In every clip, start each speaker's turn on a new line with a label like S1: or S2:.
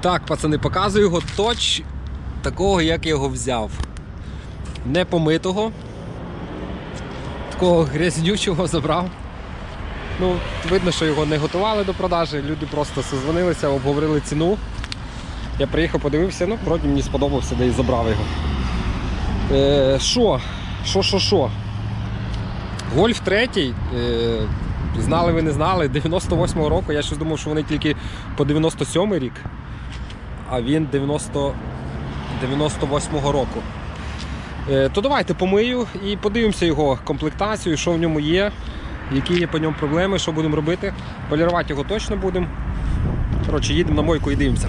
S1: Так, пацани, показую його точ такого, як я його взяв. Не помитого. Такого грязнючого забрав. Ну, видно, що його не готували до продажі. Люди просто созвонилися, обговорили ціну. Я приїхав, подивився, ну, вроді мені сподобався, де і забрав його. Е, Що? Що, що, що? Гольф третій. Е, знали ви не знали, 98-го року. Я щось думав, що вони тільки по 97-й рік, а він 90, 98-го року. Е, то давайте помию і подивимося його комплектацію, що в ньому є, які є по ньому проблеми, що будемо робити. Полірувати його точно будемо. Коротше, їдемо на мойку і дивимося.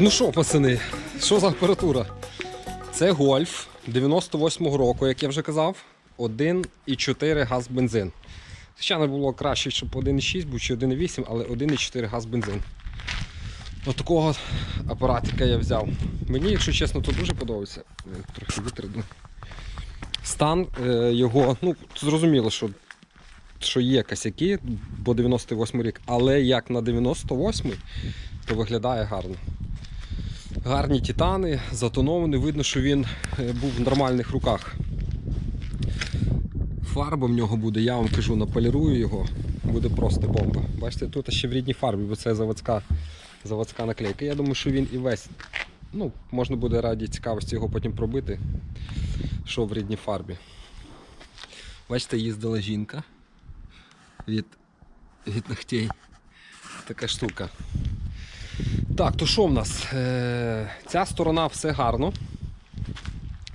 S1: Ну що, пацани, що за апаратура? Це гольф 98-го року, як я вже казав, 1,4 газ бензин. Звичайно, було краще, щоб 1,6 був чи 1,8, але 1,4 газ бензин. Отакого апаратика я взяв. Мені, якщо чесно, то дуже подобається. Трохи витряду. Стан е, його, ну, зрозуміло, що, що є косяки, бо 98 рік, але як на 98-й, то виглядає гарно. Гарні титани, затонований, видно, що він е, був в нормальних руках. Фарба в нього буде, я вам кажу, наполірую його, буде просто бомба. Бачите, тут ще в рідній фарбі, бо це заводська, заводська наклейка. Я думаю, що він і весь. Ну, можна буде раді цікавості його потім пробити, що в рідній фарбі. Бачите, їздила жінка від, від ногтей. Така штука. Так, то що в нас? Е, ця сторона все гарно.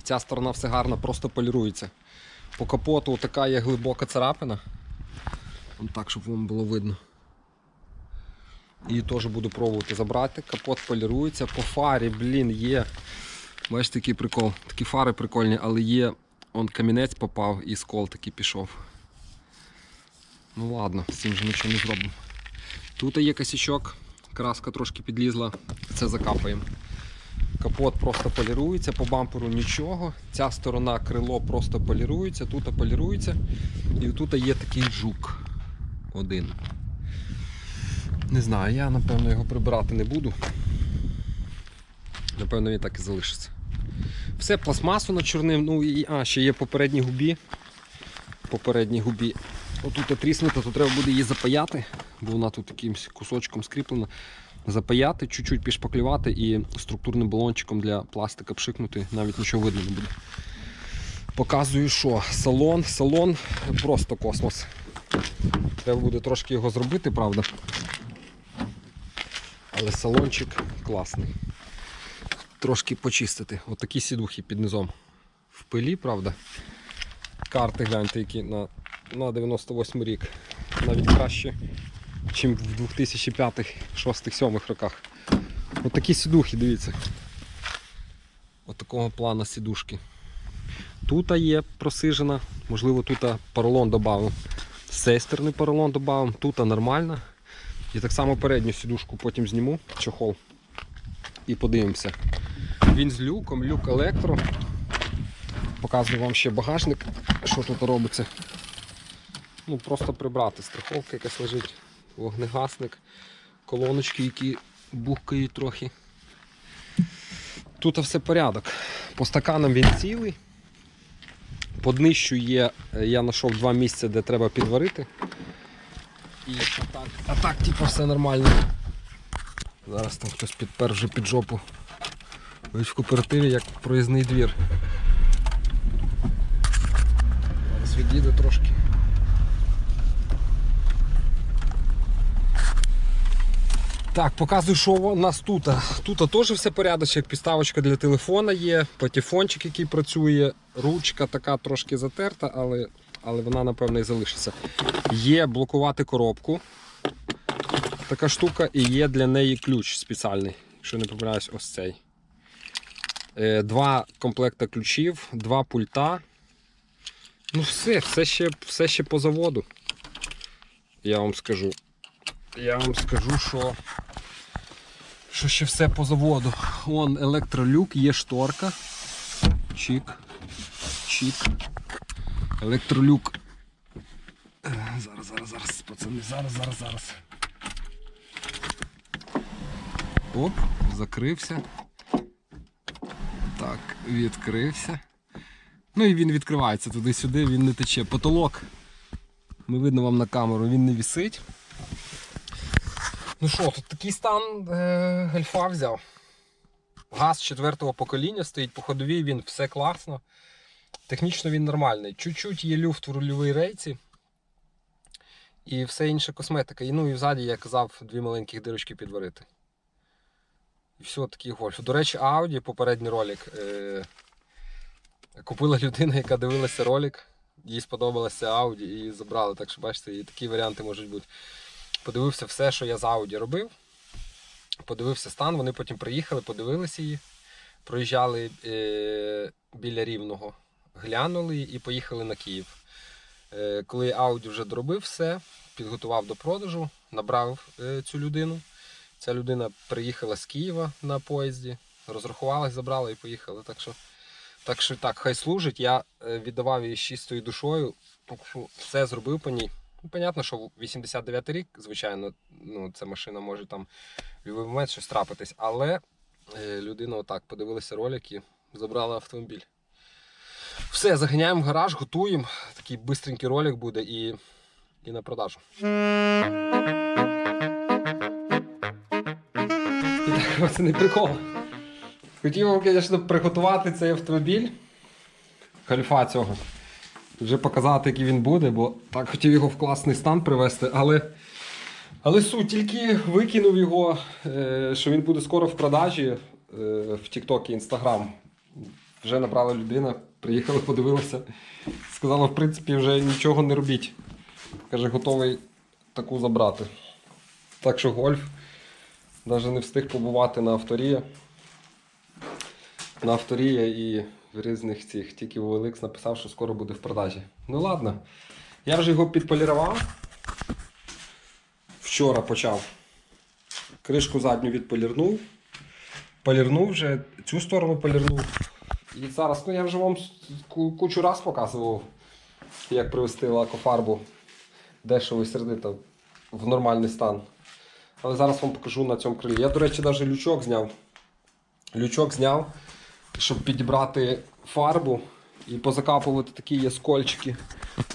S1: Ця сторона все гарно, просто полірується. По капоту така є глибока царапина. Вон так, щоб вам було видно. Її теж буду пробувати забрати. Капот полірується. По фарі, блін, є. Бачите, такий прикол. Такі фари прикольні, але є. Он камінець попав і скол такий пішов. Ну ладно, з цим вже нічого не зробимо. Тут є косячок, краска трошки підлізла, це закапаємо. Капот просто полірується, по бамперу нічого. Ця сторона крило просто полірується, тут полірується. І тут є такий жук один. Не знаю, я напевно його прибирати не буду. Напевно, він так і залишиться. Все пластмасу начорнив, ну і а, ще є попередні губі. Попередні губі. Отут тріснута, то треба буде її запаяти, бо вона тут якимось кусочком скріплена. Запаяти, чуть-чуть пішпаклювати і структурним балончиком для пластика пшикнути, навіть нічого видно не буде. Показую, що салон, салон просто космос. Треба буде трошки його зробити, правда. Але салончик класний. Трошки почистити. Отакі сідухи під низом. В пилі, правда. Карти гляньте, які на на 98 рік. Навіть краще, ніж в 2005, 6, 7 роках. От такі сідухи, дивіться. От такого плана сідушки. Тут є просижена, можливо, тут поролон додав. З цієї сторони поролон додав, тут нормально. І так само передню сідушку потім зніму, чохол. І подивимося. Він з люком, люк електро. Показую вам ще багажник, що тут робиться. Ну, просто прибрати. Страховка якась лежить, вогнегасник, колоночки, які бухкають трохи. Тут все порядок. По стаканам він цілий. По днищу є, я знайшов два місця, де треба підварити. І а так, а так типу, все нормально. Зараз там хтось підпер вже під жопу. Ось в кооперативі як проїзний двір. Зараз від'їде трошки. Так, показую, що у нас тут. Тут теж все порядочок, підставочка для телефона є, патефончик, який працює, ручка така трошки затерта, але, але вона, напевно, і залишиться. Є блокувати коробку. Така штука, і є для неї ключ спеціальний, якщо не помиляюсь, ось цей. Е, Два комплекта ключів, два пульта. Ну, все, все ще, все ще по заводу. Я вам скажу. Я вам скажу, що, що ще все по заводу. Вон електролюк, є шторка. Чик. Чик. Електролюк. Зараз, зараз, зараз, пацани, зараз, зараз, зараз. Оп, закрився. Так, відкрився. Ну і він відкривається туди-сюди, він не тече. Потолок. Ми видно вам на камеру, він не вісить. Ну що, тут такий стан е, гельфа взяв. Газ четвертого покоління стоїть по ходовій, він все класно. Технічно він нормальний. Чуть-чуть є люфт в рульовій рейці. І все інше косметика. І ну і взаді, я казав, дві маленьких дирочки підварити. І все, такий гольф. До речі, Audi, попередній ролик. Е, купила людина, яка дивилася ролик, їй сподобалося Audi і забрали. Так що бачите, і такі варіанти можуть бути. Подивився все, що я з Audi робив. Подивився стан, вони потім приїхали, подивилися її. Проїжджали е, біля Рівного, глянули і поїхали на Київ. Е, коли Audi вже доробив все, підготував до продажу, набрав е, цю людину. Ця людина приїхала з Києва на поїзді, розрахувалась, забрала і поїхала. Так що, так що так, хай служить. Я е, віддавав її з чистою душою, так що все зробив по ній. Ну, понятно, що 89 рік, звичайно, ну, ця машина може там в будь-який момент щось трапитись, але е, людина отак подивилася ролик і забрала автомобіль. Все, заганяємо в гараж, готуємо. Такий бистренький ролик буде і, і на продажу. Це не прикол. Хотів вам, звісно, приготувати цей автомобіль. Кальфа цього. Вже показати, який він буде, бо так хотів його в класний стан привести, але. Але суть, тільки викинув його, е, що він буде скоро в продажі е, в TikTok і Instagram. Вже набрала людина, приїхали, подивилися. Сказала, в принципі, вже нічого не робіть. Каже, готовий таку забрати. Так що гольф навіть не встиг побувати на авторія. На авторія і в різних цих. Тільки OLX написав, що скоро буде в продажі. Ну ладно. Я вже його підполірував. Вчора почав. Кришку задню відполірнув. Полірнув вже, цю сторону полірнув. І зараз, ну я вже вам кучу раз показував, як привести лакофарбу дешево і сердито в нормальний стан. Але зараз вам покажу на цьому крилі. Я, до речі, навіть лючок зняв. Лючок зняв, щоб підібрати фарбу і позакапувати такі є скольчики.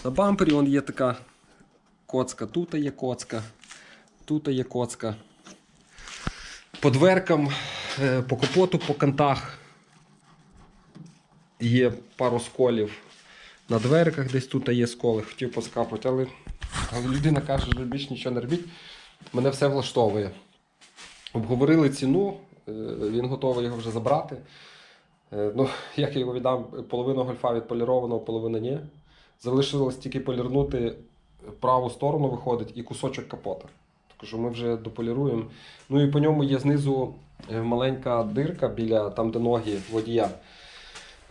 S1: На бампері вон є така коцка, тут є коцка, тут є коцка. По дверкам, е, по капоту, по кантах є пару сколів. На дверках десь тут є сколи, хотів поскапати, але, але людина каже, що більше нічого не робіть. Мене все влаштовує. Обговорили ціну, е, він готовий його вже забрати. Е, Ну, як я його віддам, половину гольфа відполірованого, половина ні. Залишилось тільки полірнути праву сторону виходить і кусочок капота. Так що ми вже дополіруємо. Ну і по ньому є знизу е, маленька дирка біля там, де ноги водія.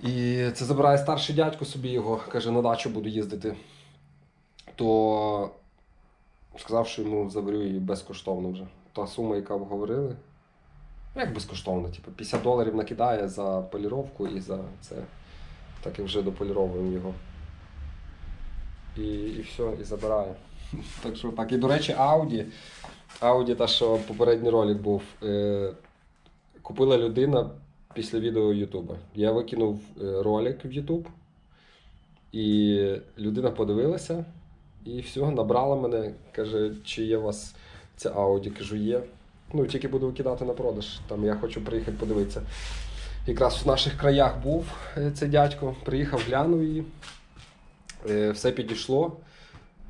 S1: І це забирає старший дядько собі його, каже, на дачу буду їздити. То сказав, що йому заберу її безкоштовно вже. Та сума, яка говорили. Ну, як безкоштовно, типу 50 доларів накидає за поліровку і за це. Так і вже дополіровуємо його. І, і все, і забирає. Так що так. І до речі, Audi. Audi, та що попередній ролик був. Е, купила людина після відео Ютуба. Я викинув е, ролик в Ютуб. І людина подивилася і все, набрала мене. Каже, чи є у вас ця Audi? Кажу, є. Ну, тільки буду викидати на продаж. Там я хочу приїхати подивитися. Якраз в наших краях був е, цей дядько, приїхав, глянув її. Е, Все підійшло.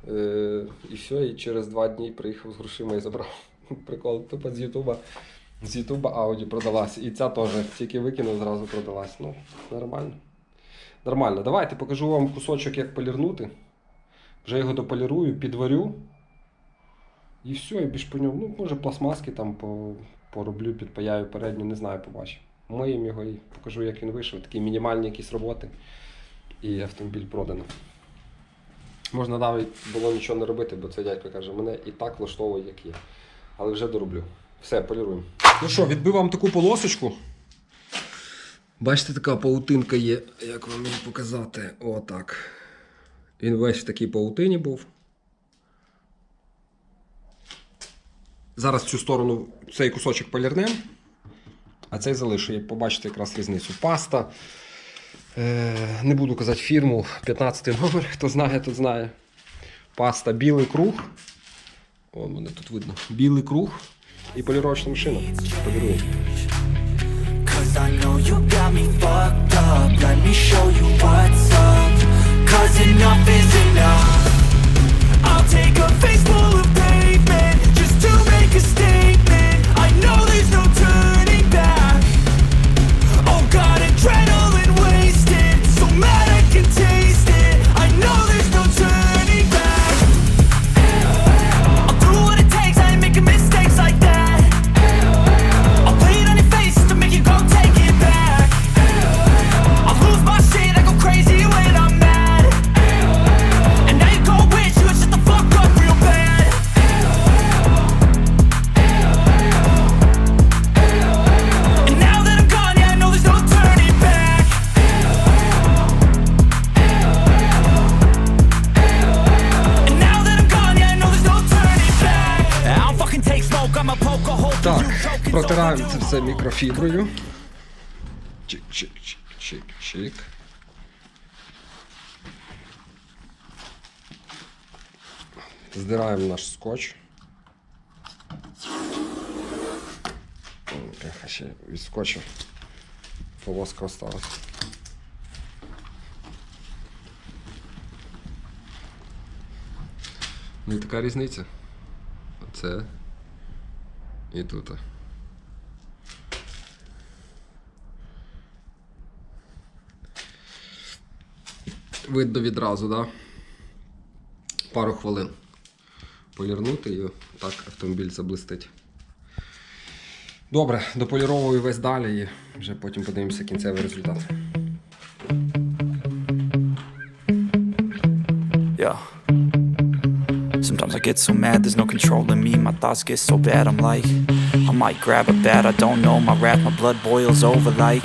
S1: Е, І все, і через два дні приїхав з грошима і забрав. Прикол, тупо з Ютуба. З Ютуба Audi продалась. І ця теж тільки викинув, зразу продалась. Ну, нормально. Нормально. Давайте покажу вам кусочок, як полірнути. Вже його дополірую, підварю. І все, і більш по ньому. Ну, може пластмаски там по, пороблю, підпаяю передню, не знаю, побачу. Миємо його і покажу, як він вийшов. Такі мінімальні якісь роботи. І автомобіль продано. Можна навіть було нічого не робити, бо цей дядько каже, мене і так влаштовує, як є. Але вже дороблю. Все, поліруємо. Ну що, відбив вам таку полосочку. Бачите, така паутинка є, як вам її показати. Отак. Він весь в такій паутині був. Зараз цю сторону, цей кусочок полірнем, а цей залишу. Як побачите якраз різницю. Паста. Е, не буду казати фірму, 15 номер, хто знає, тот знає. Паста білий круг. О, мене тут видно. Білий круг і поліровочна машина.
S2: Up Cause enough is enough
S1: все мікрофіброю. Чик-чик-чик-чик-чик. Здираємо наш скотч. Ой, ще від скотчу полоска осталась. Ну і така різниця. Оце і тут. Видно відразу, да? Пару хвилин. Полірнути і так автомобіль заблистить. Добре, дополіровую весь далі і вже потім подивимося кінцевий результат.
S2: Yeah. Sometimes I get so mad, there's no controlling me. My thoughts get so bad, I'm like, I might grab a bat, I don't know. My wrath, my blood boils over like,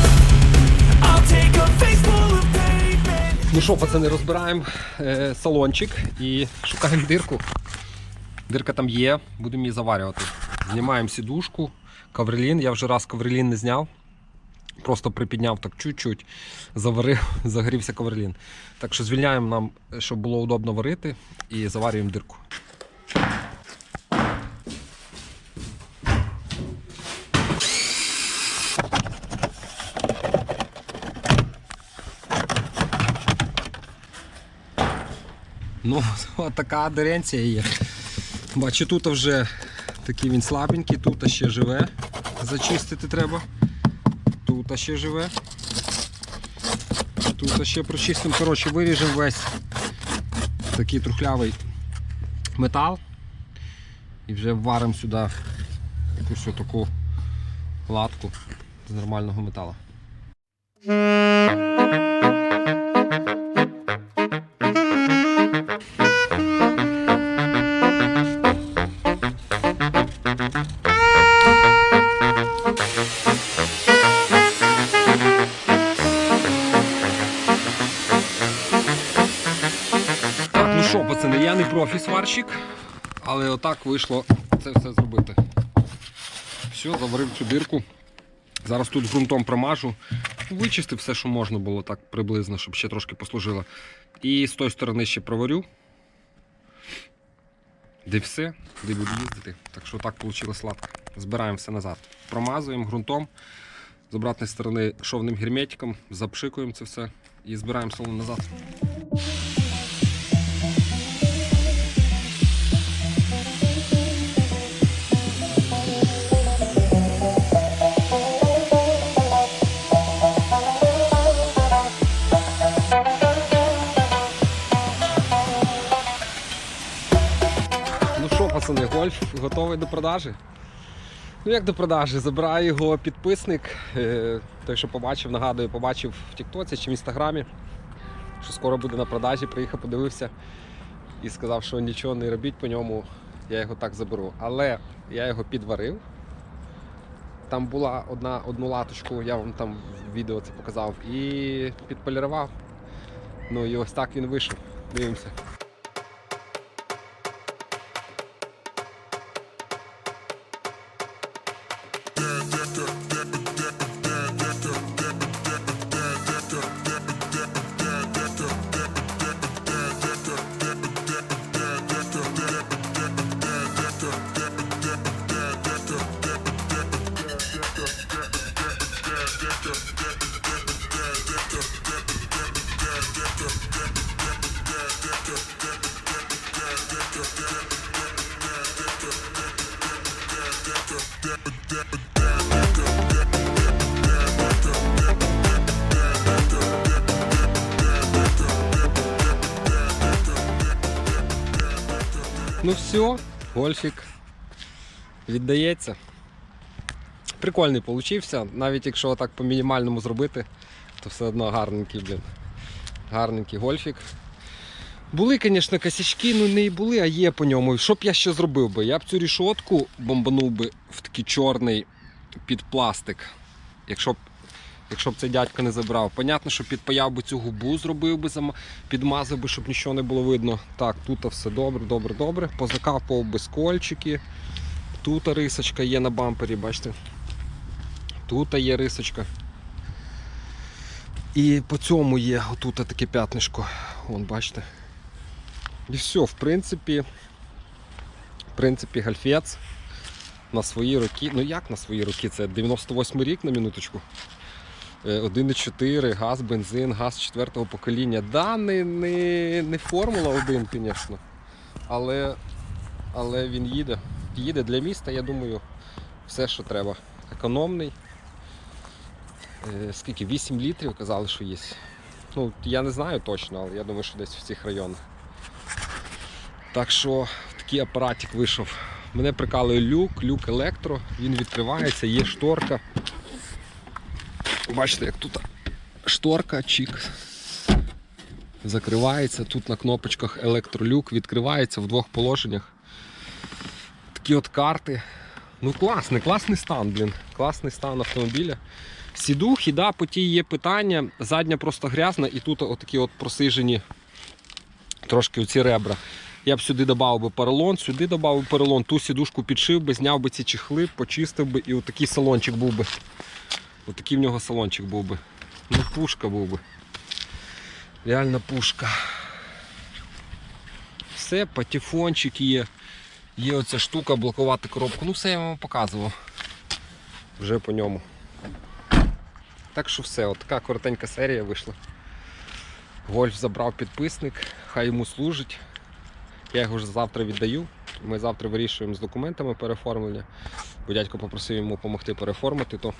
S1: Ну що, пацани, розбираємо е, салончик і шукаємо дирку. Дирка там є, будемо її заварювати. Знімаємо сідушку, коврелін. Я вже раз коврелін не зняв. Просто припідняв так чуть-чуть, заварив, загорівся каверлін. Так що звільняємо нам, щоб було удобно варити, і заварюємо дирку. Ну, от така адеренція є. Бачу, тут вже такий він слабенький, тут ще живе. Зачистити треба. Тут ще живе. Тут ще прочистимо. Коротше, виріжемо весь такий трухлявий метал. І вже варимо сюди якусь таку латку з нормального металу. Що, пацани, я не профі-сварщик, але отак вийшло це все зробити. Все, заварив цю дирку. Зараз тут ґрунтом промажу. Вичистив все, що можна було так приблизно, щоб ще трошки послужило. І з тої сторони ще проварю. Де все, де буду їздити. Так що так вийшло сладко. Збираємо все назад. Промазуємо ґрунтом. З обратної сторони шовним герметиком, запшикуємо це все і збираємо салон назад. Готовий до продажі? Ну як до продажі? Забирає його підписник. Е, Той, що побачив, нагадую, побачив в Тіктоці чи в інстаграмі, що скоро буде на продажі, приїхав, подивився і сказав, що нічого не робіть по ньому, я його так заберу. Але я його підварив. Там була одна одну латочку, я вам там в відео це показав, і підполірував. Ну і ось так він вийшов. Дивимося. Ну все, гольфік віддається. Прикольний получився, навіть якщо так по мінімальному зробити, то все одно гарненький, блін. Гарненький гольфік. Були, звісно, косячки, ну не і були, а є по ньому. Що б я ще зробив би? Я б цю рішотку бомбанув би в такий чорний під пластик. Якщо б, якщо б цей дядько не забрав. Понятно, що підпаяв би цю губу, зробив би, підмазав би, щоб нічого не було видно. Так, тут все добре, добре, добре. Позакапував би скольчики. Тут рисочка є на бампері, бачите. Тут є рисочка. І по цьому є отут таке п'ятнишко. Вон, бачите. І все, в принципі, в принципі, гальфець на свої роки. Ну як на свої роки? Це 98 рік на минуточку. Е, 1,4, газ, бензин, газ четвертого покоління. Да, не, не, не Формула 1, звісно. Але, але він їде. Їде для міста, я думаю, все, що треба. Економний. Е, Скільки? 8 літрів казали, що є. Ну, я не знаю точно, але я думаю, що десь в цих районах. Так що такий апаратик вийшов. Мене прикалує люк, люк електро, він відкривається, є шторка. Бачите, як тут шторка, чик. Закривається, тут на кнопочках електролюк відкривається в двох положеннях. Такі от карти. Ну класний, класний стан, блін. Класний стан автомобіля. Сідухи, да, по тій є питання. Задня просто грязна і тут отакі от просижені трошки оці ребра. Я б сюди додав би поролон, сюди додав би поролон, ту сідушку підшив би, зняв би ці чехли, почистив би і отакий салончик був би. Отакий в нього салончик був би. Ну, пушка був би. Реальна пушка. Все, патефончик є. Є оця штука блокувати коробку. Ну все я вам показував. Вже по ньому. Так що все, от така коротенька серія вийшла. Гольф забрав підписник, хай йому служить. Я його вже завтра віддаю. Ми завтра вирішуємо з документами переформлення. Бо дядько попросив йому допомогти переформити, то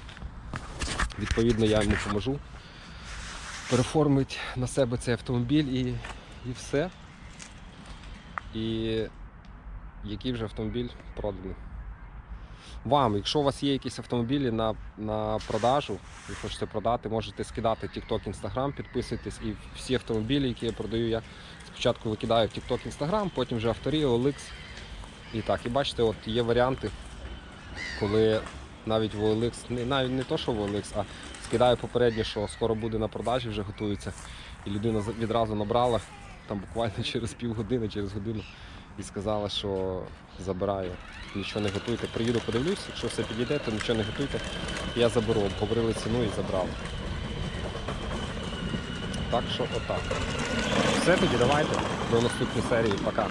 S1: відповідно я йому поможу. Переформити на себе цей автомобіль і, і все. І який вже автомобіль проданий. Вам, якщо у вас є якісь автомобілі на, на продажу, ви хочете продати, можете скидати TikTok, Instagram, підписуйтесь і всі автомобілі, які я продаю, я спочатку викидаю в TikTok, Instagram, потім вже авторі, OLX. І так, і бачите, от є варіанти, коли навіть в OLX, навіть не то, що в OLX, а скидаю попередньо, що скоро буде на продажі, вже готується. І людина відразу набрала там буквально через півгодини, через годину і сказала, що забираю. Нічого не готуйте. Приїду, подивлюсь, якщо все підійде, то нічого не готуйте. Я заберу, обговорили ціну і забрали. Так що отак. Все тоді давайте. До наступної серії. Пока.